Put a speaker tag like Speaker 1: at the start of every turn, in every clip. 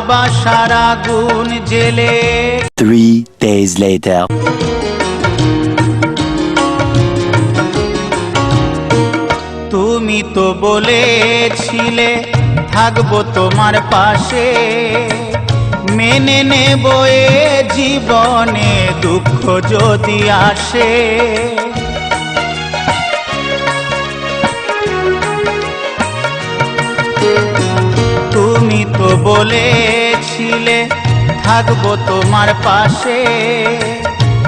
Speaker 1: ভালোবাসার আগুন জেলে।
Speaker 2: Three days later.
Speaker 1: তুমি তো বলেছিলে থাকব তোমার পাশে। মেনে নেব এ জীবনে দুঃখ যদি আসে। বলেছিলে, থাকব তোমার পাশে।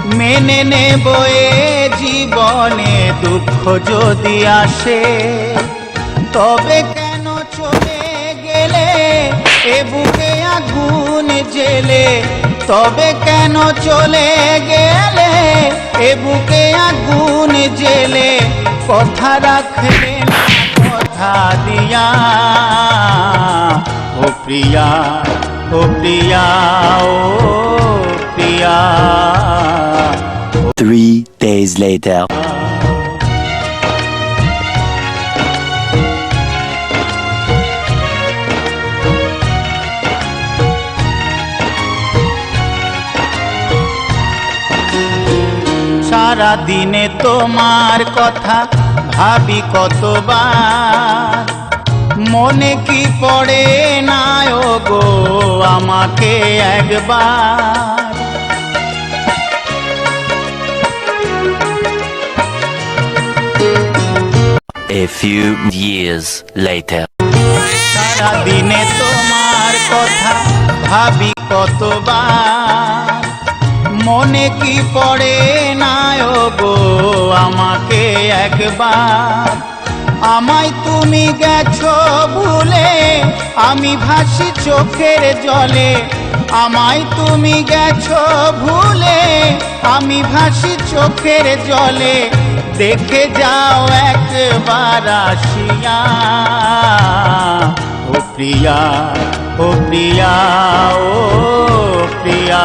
Speaker 1: মেনে নেব এ জীবনে দুঃখ যদি আসে। তবে কেন চলে গেলে, এ বুকে আগুন জেলে? তবে কেন চলে গেলে, এ বুকে আগুন জেলে? কথা রাখলে না, কথা দিয়া। ও প্রিয়া ও প্রিয়া ও প্রিয়া
Speaker 2: Three days later.
Speaker 1: সারা দিনে তোমার কথা ভাবি কতবার মনে কি পড়ে না ও গো আমাকে একবার?
Speaker 2: A few years later.
Speaker 1: সারা দিনে তোমার কথা ভাবি কতবার। মনে কি পড়ে না ও গো আমাকে একবার? আমায় তুমি গেছো ভুলে, আমি ভাসি চোখের জলে। আমায় তুমি গেছো ভুলে, আমি ভাসি চোখের জলে। দেখে যাও একবার আসিয়া। ও প্রিয়া ও প্রিয়া ও প্রিয়া।